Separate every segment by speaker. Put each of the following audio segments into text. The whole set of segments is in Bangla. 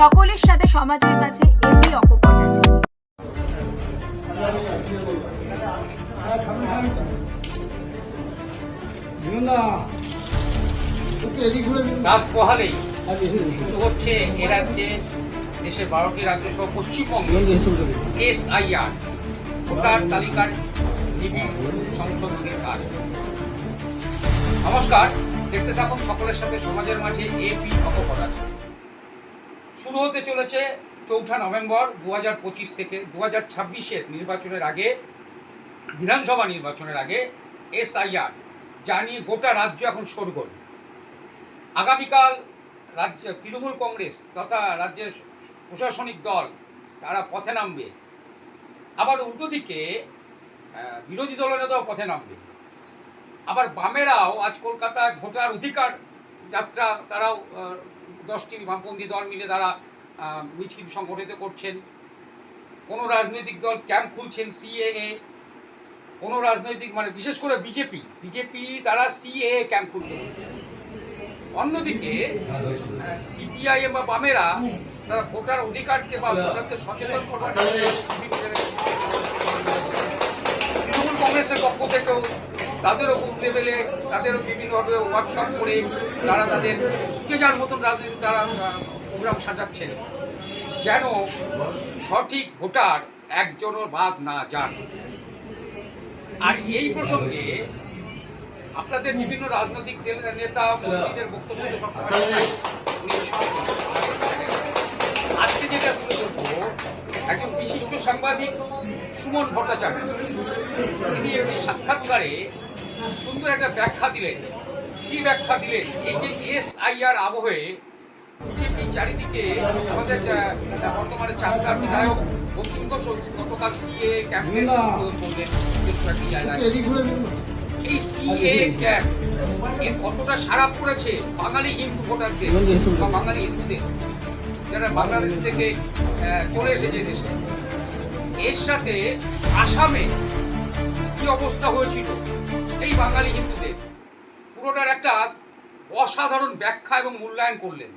Speaker 1: সকলের সাথে সমাজের মাঝে এমনি অকপট আছে।
Speaker 2: শুরু হচ্ছে এ রাজ্যে, দেশের পশ্চিমবঙ্গে নমস্কার, দেখতে থাকুন সকলের সাথে সমাজের মাঝে এপি অপকর আছে। শুরু হতে চলেছে চৌঠা নভেম্বর দু পঁচিশ থেকে দু হাজার ছাব্বিশের নির্বাচনের আগে, বিধানসভা নির্বাচনের আগে, এসআইআর, যা নিয়ে গোটা রাজ্য এখন শোরগোল। আগামীকাল রাজ্য, তৃণমূল কংগ্রেস তথা রাজ্যের প্রশাসনিক দল, তারা পথে নামবে। আবার উল্টো দিকে বিরোধী দলনেতাও পথে নামবে। আবার বামেরাও আজ কলকাতায় ভোটার অধিকার যাত্রা, তারাও দশটি বামপন্থী দল মিলে তারা মিছিল সংগঠিত করছেন। কোনো রাজনৈতিক দল ক্যাম্প খুলছেন সিএএ কোনো রাজনৈতিক মানে বিশেষ করে বিজেপি বিজেপি তারা সিএএ ক্যাম্প খুলতে অন্যদিকে সিপিআইএম বা বামেরা তারা ভোটার অধিকারকে বা ভোটারদের সচেতন করবার তৃণমূল কংগ্রেসের পক্ষ থেকেও তাদেরও বুথ লেভেলে তাদেরও বিভিন্নভাবে ওয়ার্কশপ করে তারা তাদের যে যার মতন রাজনীতি তারা প্রোগ্রাম সাজাচ্ছেন, যেন সঠিক ভোটার একজনও বাদ না যান। আর এই প্রসঙ্গে আপনাদের বিভিন্ন রাজনৈতিক নেতা, মন্ত্রীদের বক্তব্য আজকে যেটা তুলে ধরবো, একজন বিশিষ্ট সাংবাদিক সুমন ভট্টাচার্য। তিনি একটি সাক্ষাৎকারে সুন্দর একটা ব্যাখ্যা দিলেন। কি ব্যাখ্যা দিলেন? এই যে এস আইআর আবহে চারিদিকে আমাদের বর্তমানে চাকদার বিধায়ক গতকাল সিএ ক্যাম্পেন করলেন বেশ কয়েকটি জায়গায় এই সিএ ক্যাম্প এর কতটা সারা পড়েছে বাঙালি হিন্দু ভোটারদের বা বাঙালি হিন্দুদের যারা বাংলাদেশ থেকে চলে এসেছে দেশে। এর সাথে আসামে কি অবস্থা হয়েছিল? এই বাঙালি হিন্দুদের। পুরোটার একটা অসাধারণ ব্যাখ্যা এবং মূল্যায়ন করলেন।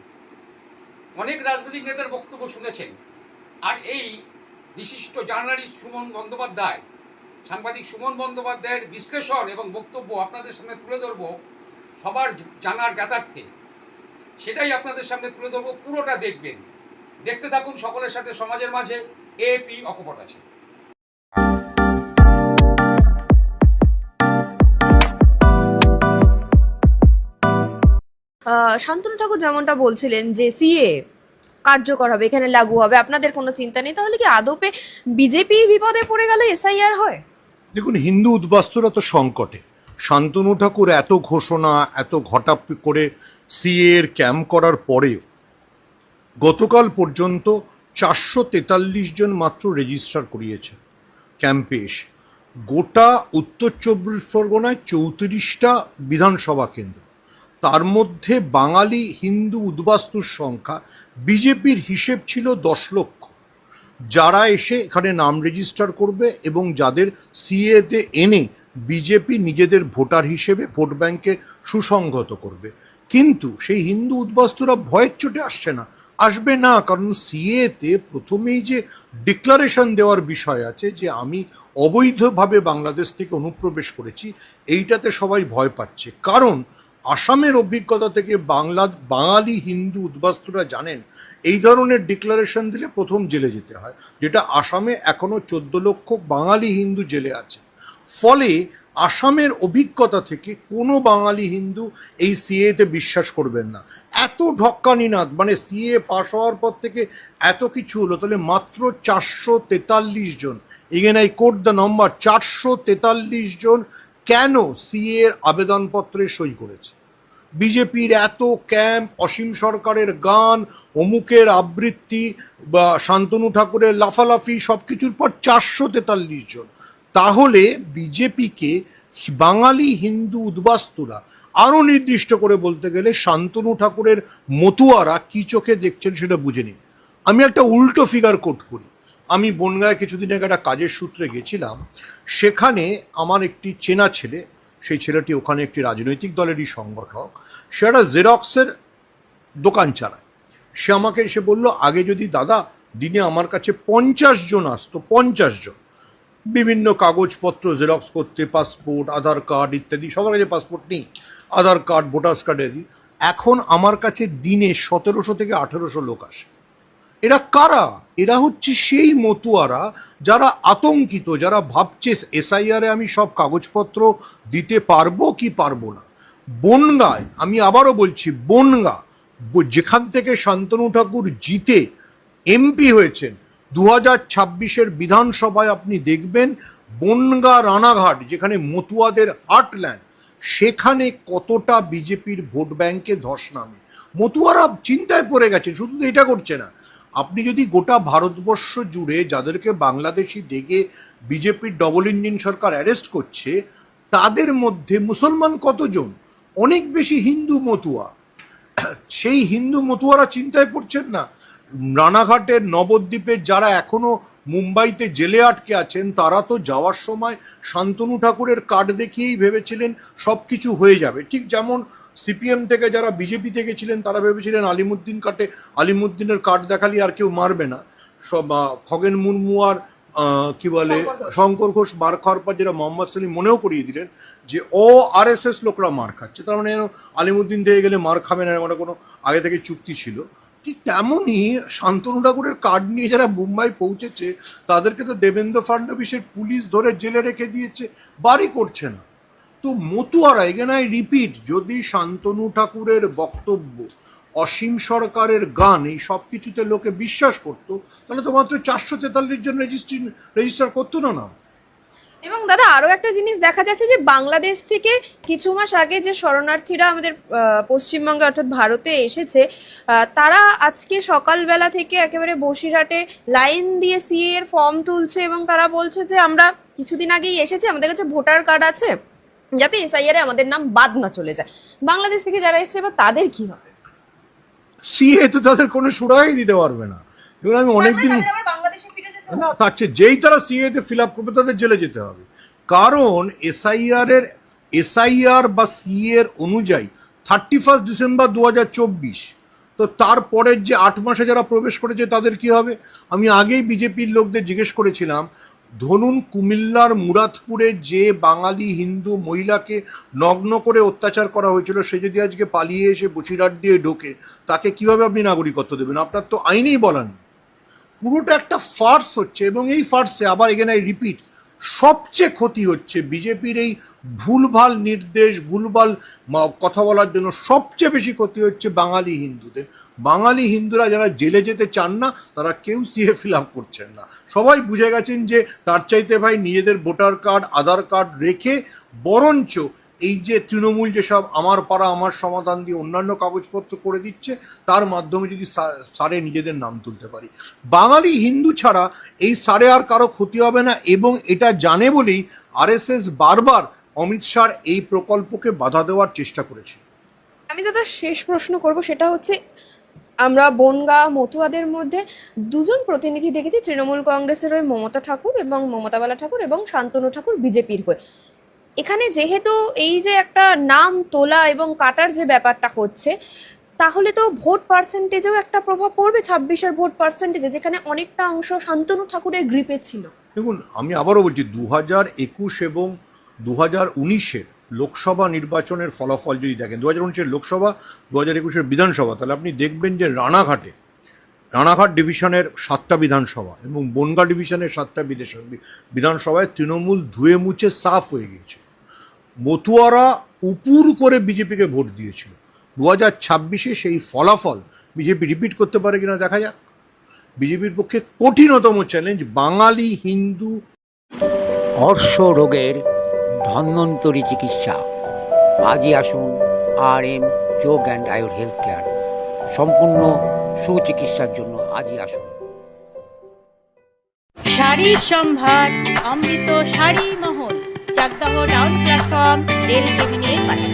Speaker 2: অনেক রাজনৈতিক নেতার বক্তব্য শুনেছেন। আর এই বিশিষ্ট জার্নালিস্ট সুমন বন্দ্যোপাধ্যায়, সাংবাদিক সুমন বন্দ্যোপাধ্যায়ের বিশ্লেষণ এবং বক্তব্য আপনাদের সামনে তুলে ধরব সবার জানার জ্ঞাতার্থে সেটাই আপনাদের সামনে তুলে ধরবো, পুরোটা দেখবেন। দেখতে থাকুন সকলের সাথে, সমাজের মাঝে এপি অকপট আছে।
Speaker 3: শান্তনু ঠাকুর যেমনটা বলছিলেন যে সিএ কার্যকর হবে, এখানে লাগু হবে, আপনাদের কোনো চিন্তা নেই? তাহলে কি আদপে বিজেপি বিপদে পড়ে গেলে এসআইআর হয়?
Speaker 4: দেখুন, হিন্দু উদ্বাস্তুরা তো সংকটে। শান্তনু ঠাকুর এত ঘোষণা, এত ঘটা করে সিএ এর ক্যাম্প করার পরেও গতকাল পর্যন্ত চারশো তেতাল্লিশ জন মাত্র রেজিস্টার করিয়েছে ক্যাম্পে এসে। গোটা উত্তর চব্বিশ পরগনায় চৌত্রিশটা বিধানসভা কেন্দ্র। তার মধ্যে বাঙালি হিন্দু উদ্বাস্তুর সংখ্যা বিজেপির হিসেব ছিল দশ লক্ষ। যারা এসে এখানে নাম রেজিস্টার করবে এবং যাদের সিএতে এনে বিজেপি নিজেদের ভোটার হিসেবে ভোট ব্যাংকে সুসংগত করবে। কিন্তু সেই হিন্দু উদ্বাস্তুরা ভয়ের চোটে আসছে না। আসবে না, কারণ সিএতে প্রথমেই যে ডিক্লারেশন দেওয়ার বিষয় আছে যে আমি অবৈধভাবে বাংলাদেশ থেকে অনুপ্রবেশ করেছি, এইটাতে সবাই ভয় পাচ্ছে। কারণ আসামের অভিজ্ঞতা থেকে বাংলা, বাঙালি হিন্দু উদ্বাস্তুরা জানেন, এই ধরনের ডিক্লারেশন দিলে প্রথম জেলে যেতে হয়, যেটা আসামে এখনও চোদ্দ লক্ষ বাঙালি হিন্দু জেলে আছে। ফলে আসামের অভিজ্ঞতা থেকে কোনো বাঙালি হিন্দু এই সিএতে বিশ্বাস করবেন না। এত ঢক্কানি নাথ মানে সিএ পাশ হওয়ার পর থেকে এত কিছু হলো, তাহলে মাত্র চারশো তেতাল্লিশ জন again I quote the number চারশো তেতাল্লিশ জন কেন সিএ এর আবেদনপত্রে সই করেছে? বিজেপির এত ক্যাম্প, অসীম সরকারের গান, অমুকের আবৃত্তি, বা শান্তনু ঠাকুরের লাফালাফি সব কিছুর পর চারশো তেতাল্লিশ জন। তাহলে বিজেপিকে বাঙালি হিন্দু উদ্বাস্তুরা আরও নির্দিষ্ট করে বলতে গেলে শান্তনু ঠাকুরের মতুয়ারা কি চোখে দেখছেন সেটা বুঝে নিন। আমি একটা উল্টো ফিগার কোট করি। আমি বনগায় কিছুদিন আগে একটা কাজের সূত্রে গেছিলাম। সেখানে আমার একটি চেনা ছেলে সেই ছেলেটি ওখানে একটি রাজনৈতিক দলেরই সংগঠক। সে একটা জেরক্সের দোকান চালায়। সে আমাকে এসে বলল, আগে যদি দাদা দিনে আমার কাছে পঞ্চাশ জন আসতো, পঞ্চাশ জন, বিভিন্ন কাগজপত্র জেরক্স করতে পাসপোর্ট আধার কার্ড ইত্যাদি, সবার কাছে পাসপোর্ট নেই, আধার কার্ড ভোটার্স কার্ড এখন আমার কাছে দিনে সতেরোশো থেকে আঠেরোশো লোক আসে। এরা কারা? এরা হচ্ছে সেই মতুয়ারা যারা আতঙ্কিত, যারা ভাবছে এসআইআরে আমি সব কাগজপত্র দিতে পারব কি পারব না। বনগায়, আমি আবারও বলছি, বনগা, যেখান থেকে শান্তনু ঠাকুর জিতে এমপি হয়েছেন দু হাজার ছাব্বিশের বিধানসভায় আপনি দেখবেন বনগা রানাঘাট, যেখানে মতুয়াদের হার্টল্যান্ড সেখানে কতটা বিজেপির ভোট ব্যাংকে ধস নামে। মতুয়ারা চিন্তায় পড়ে গেছে শুধু এটা করছে না। আপনি যদি গোটা ভারতবর্ষ জুড়ে যাদেরকে বাংলাদেশি দেখে বিজেপির ডবল ইঞ্জিন সরকার অ্যারেস্ট করছে, তাদের মধ্যে মুসলমান কতজন? অনেক বেশি হিন্দু মতুয়া। সেই হিন্দু মতুয়ারা চিন্তায় পড়ছেন না? রানাঘাটের নবদ্বীপের যারা এখনও মুম্বাইতে জেলে আটকে আছেন, তারা তো যাওয়ার সময় শান্তনু ঠাকুরের কার্ড দেখিয়েই ভেবেছিলেন সব কিছু হয়ে যাবে। ঠিক যেমন সিপিএম থেকে যারা বিজেপি থেকে ছিলেন তারা ভেবেছিলেন আলিমুদ্দিন কাটে আলিমুদ্দিনের কার্ড দেখালে আর কেউ মারবে না। সব খগেন মুর্মু আর কি বলে শঙ্কর ঘোষ। মার খাওয়ার পর যেটা মোহাম্মদ সালিম মনেও করিয়ে দিলেন যে ও আর এস এস লোকরা মার খাচ্ছে। তার মানে আলিমুদ্দিন থেকে গেলে মার খাবে না মানে কোনো আগে থেকে চুক্তি ছিল। ঠিক তেমনই শান্তনু ঠাকুরের কার্ড নিয়ে যারা মুম্বাই পৌঁছেছে তাদেরকে তো দেবেন্দ্র ফাডনবিসের পুলিশ ধরে জেলে রেখে দিয়েছে বাড়ি করছে না। তো মতুয়ারা এগেন আই রিপিট, যদি শান্তনু ঠাকুরের বক্তব্য, অসীম সরকারের গান, এই সব কিছুতে লোকে বিশ্বাস করতো, তাহলে তো মাত্র চারশো তেতাল্লিশ জন রেজিস্ট্রি, রেজিস্টার করতো না না
Speaker 3: এবং দাদা আরও একটা জিনিস দেখা যাচ্ছে যে বাংলাদেশ থেকে কিছু মাস আগে যে শরণার্থীরা আমাদের পশ্চিমবঙ্গে অর্থাৎ ভারতে এসেছে তারা আজকে সকালবেলা থেকে একেবারে বসিরহাটে লাইন দিয়ে সিএ এর ফর্ম তুলছে এবং তারা বলছে যে আমরা কিছুদিন আগেই এসেছি, আমাদের কাছে ভোটার কার্ড আছে। যাতে এসআইআর আমাদের নাম বাদ না চলে যায়। বাংলাদেশ থেকে যারা এসেছে এবার তাদের কি হবে?
Speaker 4: সিএ তো তাদের কোনো সুরাই দিতে পারবে না। এবার আমি অনেকদিন? না তার চেয়ে যেই তারা সিএতে ফিল আপ করবে তাদের জেলে যেতে হবে। কারণ এসআইআর এর এসআইআর বা সিএ এর অনুযায়ী থার্টি ফার্স্ট ডিসেম্বর দু হাজার চব্বিশ তো তারপরের যে আট মাসে যারা প্রবেশ করেছে তাদের কি হবে? আমি আগেই বিজেপির লোকদের জিজ্ঞেস করেছিলাম ধরুন কুমিল্লার মুরাদপুরে যে বাঙালি হিন্দু মহিলাকে নগ্ন করে অত্যাচার করা হয়েছিল, সে যদি আজকে পালিয়ে এসে বসিরহাট দিয়ে ঢোকে, তাকে কীভাবে আপনি নাগরিকত্ব দেবেন? আপনার তো আইনেই বলা নেই। পুরোটা একটা ফার্স হচ্ছে এবং এই ফার্সে আবার এখানে রিপিট সবচেয়ে ক্ষতি হচ্ছে বিজেপির এই ভুলভাল নির্দেশ, ভুলভাল কথা বলার জন্য সবচেয়ে বেশি ক্ষতি হচ্ছে বাঙালি হিন্দুদের। বাঙালি হিন্দুরা যারা জেলে যেতে চান না, তারা কেউ সিএ ফিল আপ করছেন না। সবাই বুঝে গেছেন যে তার চাইতে ভাই নিজেদের ভোটার কার্ড, আধার কার্ড রেখে বরঞ্চ এই যে তৃণমূল যেসব আমার পাড়া, আমার সমাধান দিয়ে অন্যান্য কাগজপত্র করে দিচ্ছে, তার মাধ্যমে যদি সারে নিজেদের নাম তুলতে পারি। বাঙালি হিন্দু ছাড়া এই সারে আর কারও ক্ষতি হবে না এবং এটা জানে বলেই আরএসএস বারবার অমিত শাহর এই প্রকল্পকে বাধা দেওয়ার চেষ্টা করেছে।
Speaker 3: আমি দাদা শেষ প্রশ্ন করব, সেটা হচ্ছে আমরা বনগা, মতুয়াদের মধ্যে দুজন প্রতিনিধি দেখেছি, তৃণমূল কংগ্রেসের হয়ে মমতা ঠাকুর এবং মমতাবালা ঠাকুর এবং শান্তনু ঠাকুর, বিজেপির হয়ে। এখানে যেহেতু এই যে একটা নাম তোলা এবং কাটার যে ব্যাপারটা হচ্ছে, তাহলে তো ভোট পার্সেন্টেজেও একটা প্রভাব পড়বে, ছাব্বিশের ভোট পার্সেন্টেজে যেখানে অনেকটা অংশ শান্তনু ঠাকুরের গ্রিপে ছিল।
Speaker 4: দেখুন, আমি আবারও বলছি দু হাজার একুশ এবং দু হাজার উনিশের লোকসভা নির্বাচনের ফলাফল যদি দেখেন দু হাজার উনিশের লোকসভা দু হাজার একুশের বিধানসভা, তাহলে আপনি দেখবেন যে রানাঘাটে রানাঘাট ডিভিশনের সাতটা বিধানসভা এবং বনগা ডিভিশনের সাতটা বিধানসভায় তৃণমূল ধুয়ে মুছে সাফ হয়ে গিয়েছে। মতুয়ারা উপুর করে বিজেপিকে ভোট দিয়েছিল। দু হাজার ছাব্বিশে সেই ফলাফল বিজেপি রিপিট করতে পারে কিনা দেখা যাক। বিজেপির পক্ষে কঠিনতম চ্যালেঞ্জ বাঙালি, হিন্দু।
Speaker 5: অর্শ রোগের ধন্বন্তরী চিকিৎসা। আজই আসুন R M Yog and Ayur health care সম্পূর্ণ সুচিকিৎসার জন্য আজই আসুন।
Speaker 6: শাড়ির সম্ভার, অমৃত শাড়ি মহল, চাকদাহ ডাউন প্ল্যাটফর্ম রেল কেবিনের পাশে।